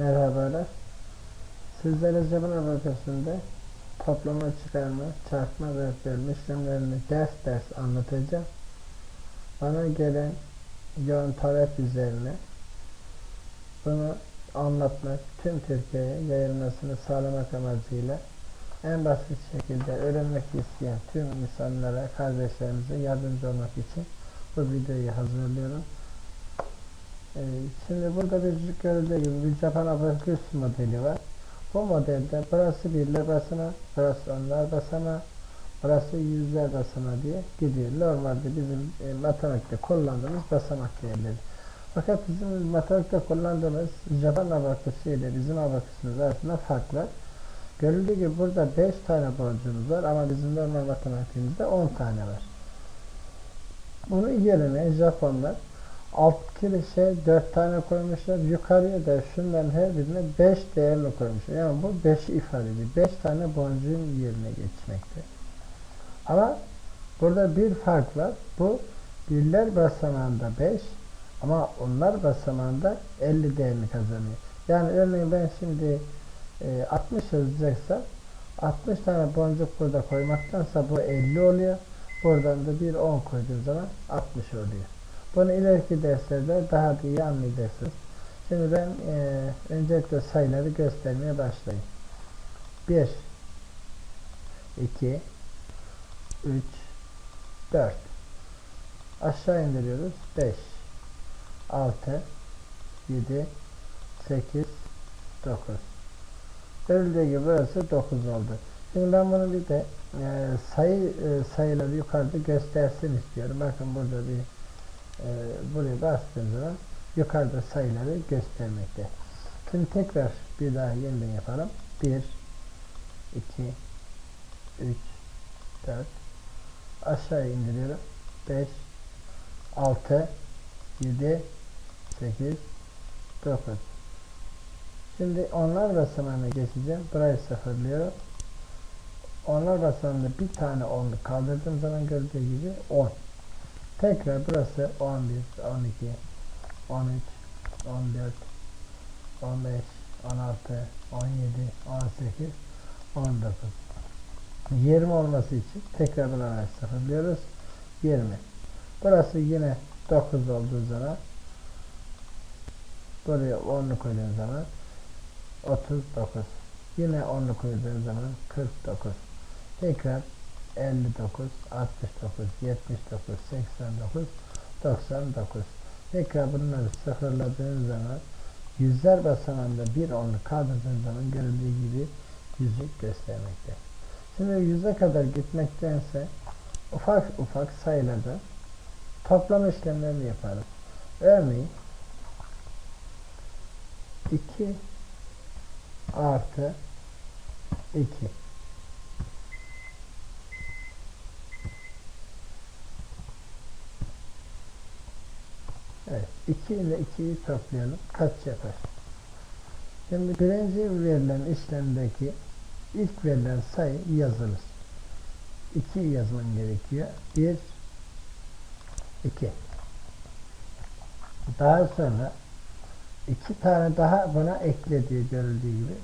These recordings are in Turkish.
Merhabalar. Sizlere cebin abakasında toplama, çıkarma, çarpma ve bölme işlemlerini ders ders anlatacağım. Bana gelen yoğun talep üzerine bunu anlatmak, tüm Türkiye'ye yayılmasını sağlamak amacıyla en basit şekilde öğrenmek isteyen tüm insanlara, kardeşlerimize yardımcı olmak için bu videoyu hazırlıyorum. Ee, Şimdi burada bir gördüğü gibi bir Japan Abacus modeli var. Bu modelde burası birler basama, burası onlar basama, burası yüzler basama diye gidiyor. Normalde bizim e, matematikte kullandığımız basamak değerleri. Fakat bizim matematikte kullandığımız Japan abakusu ile bizim abakusumuz arasında fark var. Görüldüğü gibi burada 5 tane borcumuz var ama bizim normal matematiğimizde 10 tane var. Bunu yerine Japonlar alt kirişe 4 tane koymuşlar. Yukarıya da şundan her birine 5 değerli koymuşlar. Yani bu 5 ifade ediyor. 5 tane boncuğun yerine geçmekte. Ama burada bir fark var. Bu birler basamağında 5 ama onlar basamağında 50 değerini kazanıyor. Yani örneğin ben şimdi e, 60 yazacaksam 60 tane boncuk burada koymaktansa bu 50 oluyor. Buradan da bir 10 koyduğum zaman 60 oluyor. Bunu ileriki derslerde daha da iyi anlayacaksınız. Şimdi ben e, öncelikle sayıları göstermeye başlayayım. 1 2 3 4 Aşağı indiriyoruz. 5 6 7 8 9 Görüldüğü gibi burası 9 oldu. Şimdi ben bunu bir de e, sayı e, sayıları yukarıda göstersin istiyorum. Bakın burada bir e, buraya bastığım zaman yukarıda sayıları göstermekte. Şimdi tekrar bir daha yeniden yapalım. 1 2 3 4 aşağı indiriyorum. 5 6 7 8 9 Şimdi onlar basamağına geçeceğim. Burayı sıfırlıyorum. Onlar basamağında bir tane onluk kaldırdığım zaman gördüğü gibi 10. Tekrar burası 11, 12, 13, 14, 15, 16, 17, 18, 19. 20 olması için tekrar buraları sıfırlıyoruz. 20. Burası yine 9 olduğu zaman buraya 10'lu koyduğun zaman 39. Yine 10'lu koyduğun zaman 49. Tekrar 59, 69, 79, 89, 99. Tekrar bunları sıfırladığın zaman yüzler basamağında bir onluk kaldırdığın zaman görüldüğü gibi yüzük göstermekte. Şimdi yüze kadar gitmektense ufak ufak sayılarda toplama işlemlerini yapalım. Örneğin 2 artı 2 Evet. 2 ile 2'yi toplayalım. Kaç yapar? Şimdi birinci verilen işlemdeki ilk verilen sayı yazılır. 2 yazman gerekiyor. 1 2 Daha sonra iki tane daha buna eklediği görüldüğü gibi.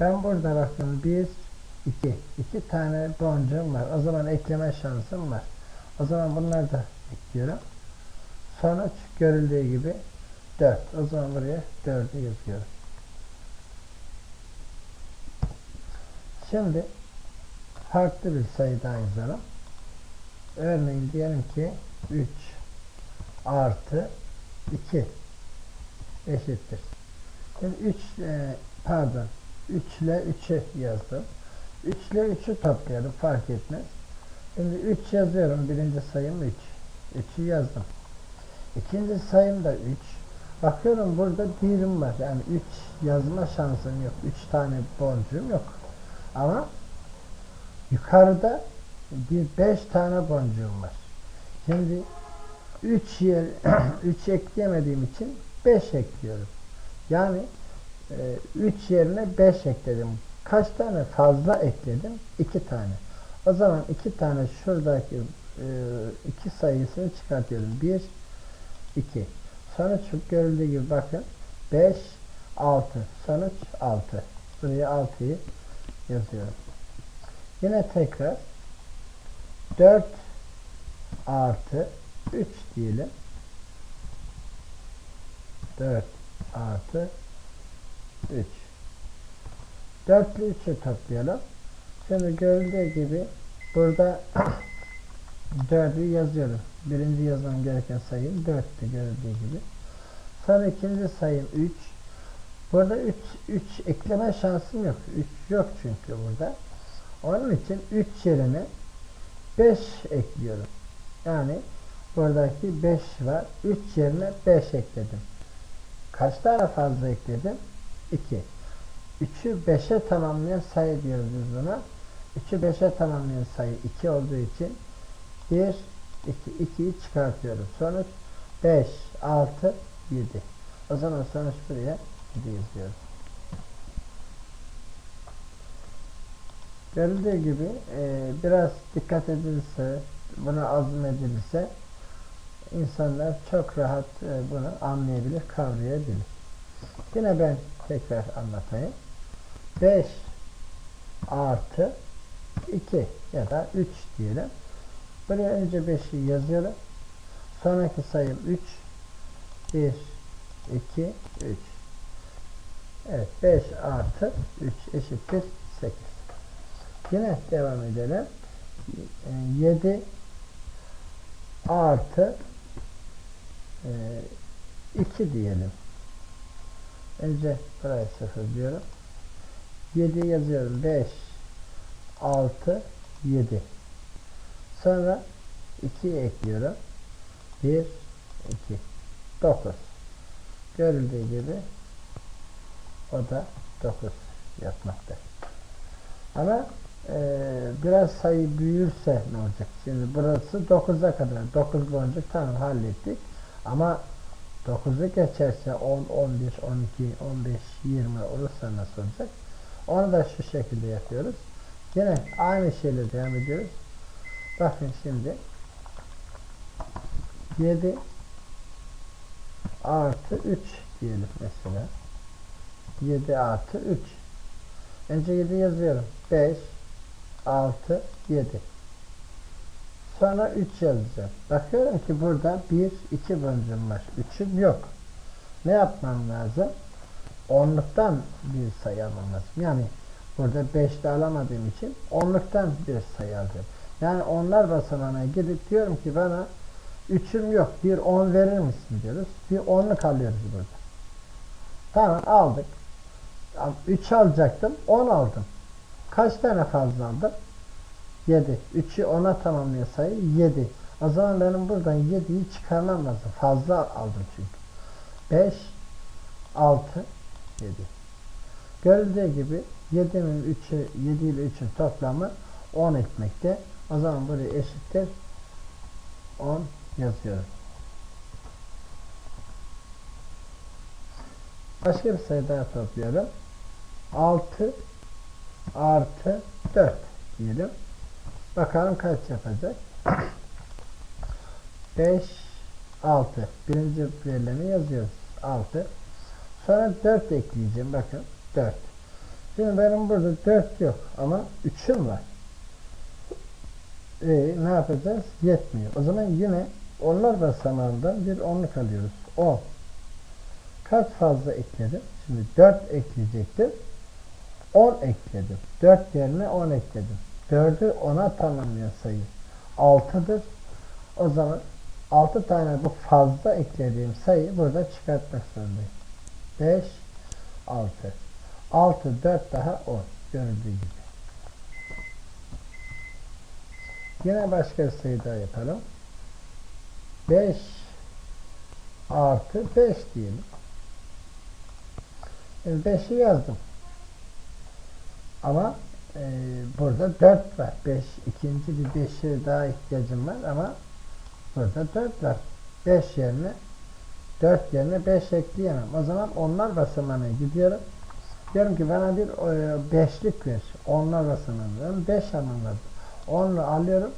Ben burada baktım 1 2 2 tane boncuğum var. O zaman ekleme şansım var. O zaman bunları da ekliyorum. Sonuç görüldüğü gibi 4. O zaman buraya 4'ü yazıyorum. Şimdi farklı bir sayı daha yazalım. Örneğin diyelim ki 3 artı 2 eşittir. Şimdi 3 e, pardon 3 ile 3'ü yazdım. 3 ile 3'ü toplayalım fark etmez. Şimdi 3 yazıyorum. Birinci sayım 3. 3'ü yazdım. İkinci sayım da 3. Bakıyorum burada birim var. Yani 3 yazma şansım yok. 3 tane boncuğum yok. Ama yukarıda bir 5 tane boncuğum var. Şimdi 3 yer 3 ekleyemediğim için 5 ekliyorum. Yani 3 e, yerine 5 ekledim. Kaç tane fazla ekledim? 2 tane. O zaman 2 tane şuradaki 2 e, sayısını çıkartıyorum. 1 2. Sonuç görüldüğü gibi bakın 5 6. Sonuç 6. Buraya 6'yı yazıyorum. Yine tekrar 4 artı 3 diyelim. 4 artı 3. 4 ile 3'ü toplayalım. Şimdi görüldüğü gibi burada 4'ü yazıyorum. Birinci yazmam gereken sayım 4'tü görüldüğü gibi. Sonra ikinci sayım 3. Burada 3, 3 ekleme şansım yok. 3 yok çünkü burada. Onun için 3 yerine 5 ekliyorum. Yani buradaki 5 var. 3 yerine 5 ekledim. Kaç tane fazla ekledim? 2. 3'ü 5'e tamamlayan sayı diyoruz biz buna. 3'ü 5'e tamamlayan sayı 2 olduğu için 1, 2, 2'yi çıkartıyorum. Sonuç 5, 6, 7. O zaman sonuç buraya 7 yazıyoruz. Görüldüğü gibi e, biraz dikkat edilirse, buna azmedilirse insanlar çok rahat e, bunu anlayabilir, kavrayabilir. Yine ben tekrar anlatayım. 5 artı 2 ya da 3 diyelim. Buraya önce 5'i yazıyorum. Sonraki sayım 3. 1, 2, 3. Evet 5 artı 3 eşittir 8. Yine devam edelim. 7 artı 2 diyelim. Önce burayı sıfır diyorum. 7 yazıyorum. 5 6 7 Sonra 2 ekliyorum. 1 2 9 Görüldüğü gibi o da 9 yapmakta. Ama e, biraz sayı büyürse ne olacak? Şimdi burası 9'a kadar. 9 boncuk tamam hallettik. Ama 9'u geçerse 10, 11, 12, 15, 20 olursa nasıl olacak? Onu da şu şekilde yapıyoruz. Yine aynı şeyle devam ediyoruz. Bakın şimdi 7 artı 3 diyelim mesela. 7 artı 3 Önce 7 yazıyorum. 5 6 7 Sonra 3 yazacağım. Bakıyorum ki burada 1 2 boncuğum var. 3'üm yok. Ne yapmam lazım? Onluktan bir sayı almam lazım. Yani burada 5'te alamadığım için onluktan bir sayı alacağım. Yani onlar basamağına gidip diyorum ki bana 3'üm yok. Bir 10 verir misin diyoruz. Bir 10'luk alıyoruz burada. Tamam aldık. 3 alacaktım. 10 aldım. Kaç tane fazla aldım? 7. 3'ü 10'a tamamlıyor sayı 7. O zaman benim buradan 7'yi çıkarmam lazım. Fazla aldım çünkü. 5 6 7. Görüldüğü gibi 7'nin 3'ü 7 ile 3'ün toplamı 10 etmekte. O zaman buraya eşittir 10 yazıyorum. Başka bir sayı daha topluyorum. 6 artı 4 diyelim. Bakalım kaç yapacak. 5 6 birinci verileni yazıyoruz. 6 sonra 4 ekleyeceğim. Bakın 4 Şimdi benim burada 4 yok ama 3'üm var. E, ne yapacağız? Yetmiyor. O zaman yine onlar basamağından bir onluk alıyoruz. 10. Kaç fazla ekledim? Şimdi 4 ekleyecektim. 10 ekledim. 4 yerine 10 ekledim. 4'ü 10'a tamamlayan sayı 6'dır. O zaman 6 tane bu fazla eklediğim sayı burada çıkartmak zorundayım. 5 6 6 4 daha 10 görüldüğü gibi. Yine başka bir sayı daha yapalım. 5 artı 5 diyelim. 5'i yazdım. Ama e, burada 4 var. 5 ikinci bir 5'e daha ihtiyacım var ama burada 4 var. 5 yerine 4 yerine 5 ekleyemem. O zaman onlar basamağına gidiyorum. Diyorum ki bana bir e, beşlik ver. Onlar basamağına. 5 almam lazım. 10'lu alıyorum.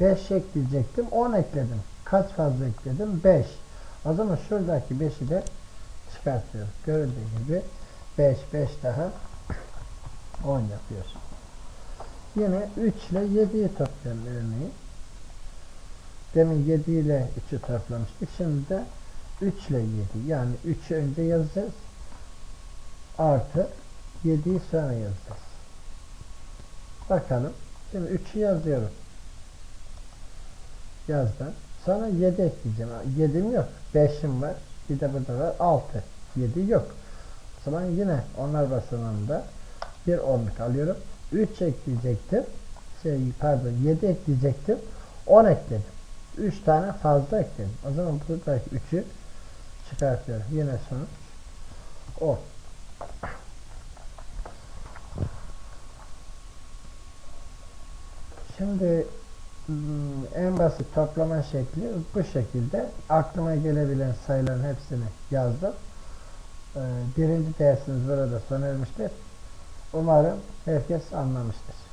5 e, ekleyecektim. 10 ekledim. Kaç fazla ekledim? 5. O zaman şuradaki 5'i de çıkartıyorum. Görüldüğü gibi 5 5 daha 10 yapıyor. Yine 3 ile 7'yi toplayalım örneğin. Demin 7 ile 3'ü toplamıştık. Şimdi de 3 ile 7 yani 3'ü önce yazacağız. Artı 7'yi sonra yazacağız. Bakalım. Şimdi 3'ü yazıyorum. Yazdım. Sonra 7 ekleyeceğim. 7'm yok. 5'im var. Bir de burada var. 6. 7 yok. O zaman yine onlar basamağında bir onluk alıyorum. 3 ekleyecektim. Şey pardon 7 ekleyecektim. 10 ekledim. 3 tane fazla ekledim. O zaman buradaki 3'ü çıkartıyorum. Yine sonuç 10. Şimdi hmm, en basit toplama şekli bu şekilde. Aklıma gelebilen sayıların hepsini yazdım. Ee, Birinci dersimiz burada sona ermiştir. Umarım herkes anlamıştır.